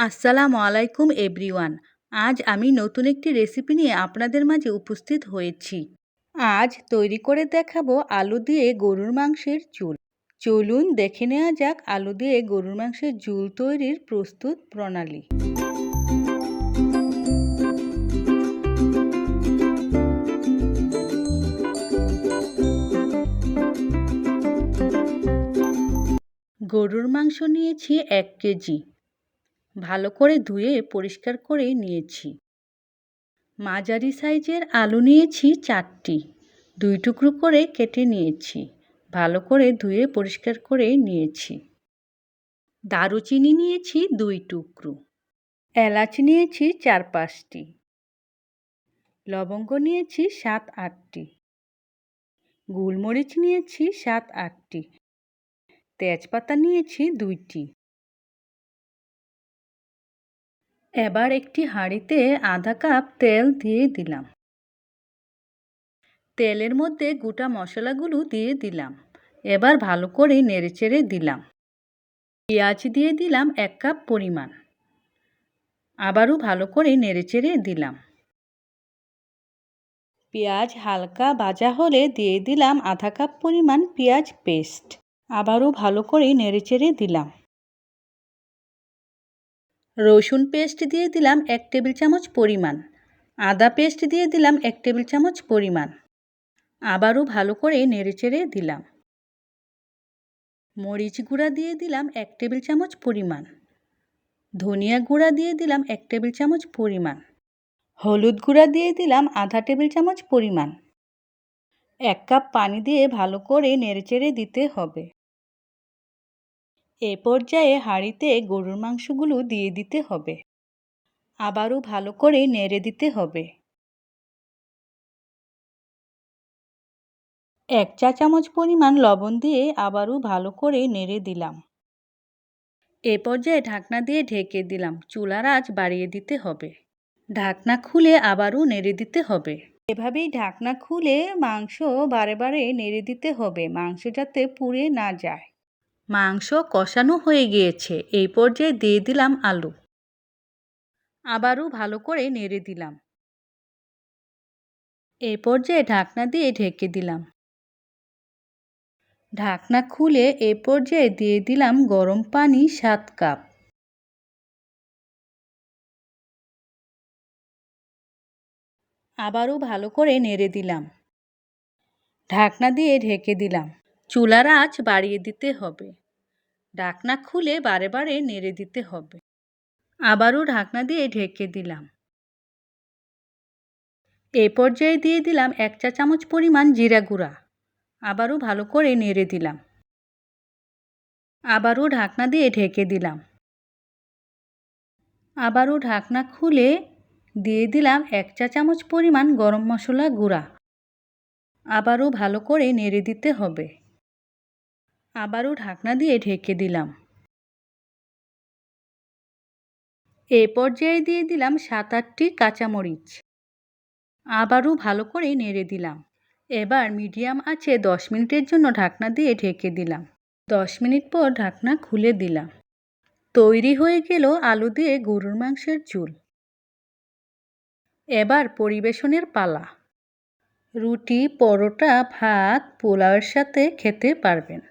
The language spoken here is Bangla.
আসসালামু আলাইকুম এভরিওয়ান। আজ আমি নতুন একটি রেসিপি নিয়ে আপনাদের মাঝে উপস্থিত হয়েছি। আজ তৈরি করে দেখাবো আলু দিয়ে গরুর মাংসের চুল চলুন দেখে নেওয়া যাক আলু দিয়ে গরুর মাংসের ঝোল তৈরির প্রস্তুত প্রণালী। গরুর মাংস নিয়েছি এক কেজি। ভালো করে ধুয়ে পরিষ্কার করে নিয়েছি। মাঝারি সাইজের আলু নিয়েছি চারটি। দুই টুকরো করে কেটে নিয়েছি। ভালো করে ধুয়ে পরিষ্কার করে নিয়েছি। দারুচিনি নিয়েছি দুই টুকরো। এলাচ নিয়েছি চার পাঁচটি। লবঙ্গ নিয়েছি সাত আটটি। গোলমরিচ নিয়েছি সাত আটটি। তেজপাতা নিয়েছি দুইটি। এবার একটি হাঁড়িতে আধা কাপ তেল দিয়ে দিলাম। তেলের মধ্যে গোটা মশলাগুলো দিয়ে দিলাম। এবার ভালো করে নেড়েচেড়ে দিলাম। পেঁয়াজ দিয়ে দিলাম এক কাপ পরিমাণ। আবারও ভালো করে নেড়েচেড়ে দিলাম। পেঁয়াজ হালকা ভাজা হলে দিয়ে দিলাম আধা কাপ পরিমাণ পেঁয়াজ পেস্ট। আবারও ভালো করে নেড়েচেড়ে দিলাম। রসুন পেস্ট দিয়ে দিলাম এক টেবিল চামচ পরিমাণ। আদা পেস্ট দিয়ে দিলাম এক টেবিল চামচ পরিমাণ। আবারও ভালো করে নেড়েচেড়ে দিলাম। মরিচ গুঁড়া দিয়ে দিলাম এক টেবিল চামচ পরিমাণ। ধনিয়া গুঁড়া দিয়ে দিলাম এক টেবিল চামচ পরিমাণ। হলুদ গুঁড়া দিয়ে দিলাম আধা টেবিল চামচ পরিমাণ। এক কাপ পানি দিয়ে ভালো করে নেড়েচেড়ে দিতে হবে। এ পর্যায়ে হাঁড়িতে গরুর মাংসগুলো দিয়ে দিতে হবে। আবারও ভালো করে নেড়ে দিতে হবে। এক চা চামচ পরিমাণ লবণ দিয়ে আবারও ভালো করে নেড়ে দিলাম। এ পর্যায়ে ঢাকনা দিয়ে ঢেকে দিলাম। চুলার আঁচ বাড়িয়ে দিতে হবে। ঢাকনা খুলে আবারও নেড়ে দিতে হবে। এভাবেই ঢাকনা খুলে মাংস বারে বারে নেড়ে দিতে হবে। মাংস যাতে পুড়ে না যায়। মাংস কষানো হয়ে গিয়েছে। এই পর্যায়ে দিয়ে দিলাম আলু। আবারও ভালো করে নেড়ে দিলাম। এই পর্যায়ে ঢাকনা দিয়ে ঢেকে দিলাম। ঢাকনা খুলে এ পর্যায়ে দিয়ে দিলাম গরম পানি সাত কাপ। আবারও ভালো করে নেড়ে দিলাম। ঢাকনা দিয়ে ঢেকে দিলাম। চুলার আঁচ বাড়িয়ে দিতে হবে। ঢাকনা খুলে বারে বারে নেড়ে দিতে হবে। আবারও ঢাকনা দিয়ে ঢেকে দিলাম। এ পর্যায়ে দিয়ে দিলাম এক চা চামচ পরিমাণ জিরা গুঁড়া। আবারও ভালো করে নেড়ে দিলাম। আবারও ঢাকনা দিয়ে ঢেকে দিলাম। আবারও ঢাকনা খুলে দিয়ে দিলাম এক চা চামচ পরিমাণ গরম মশলা গুঁড়া। আবারও ভালো করে নেড়ে দিতে হবে। আবারও ঢাকনা দিয়ে ঢেকে দিলাম। এ পর্যায়ে দিয়ে দিলাম সাত আটটি কাঁচামরিচ। আবারও ভালো করে নেড়ে দিলাম। এবার মিডিয়াম আছে দশ মিনিটের জন্য ঢাকনা দিয়ে ঢেকে দিলাম। দশ মিনিট পর ঢাকনা খুলে দিলাম। তৈরি হয়ে গেল আলু দিয়ে গরুর মাংসের ঝোল। এবার পরিবেশনের পালা। রুটি, পরোটা, ভাত, পোলাওয়ের সাথে খেতে পারবেন।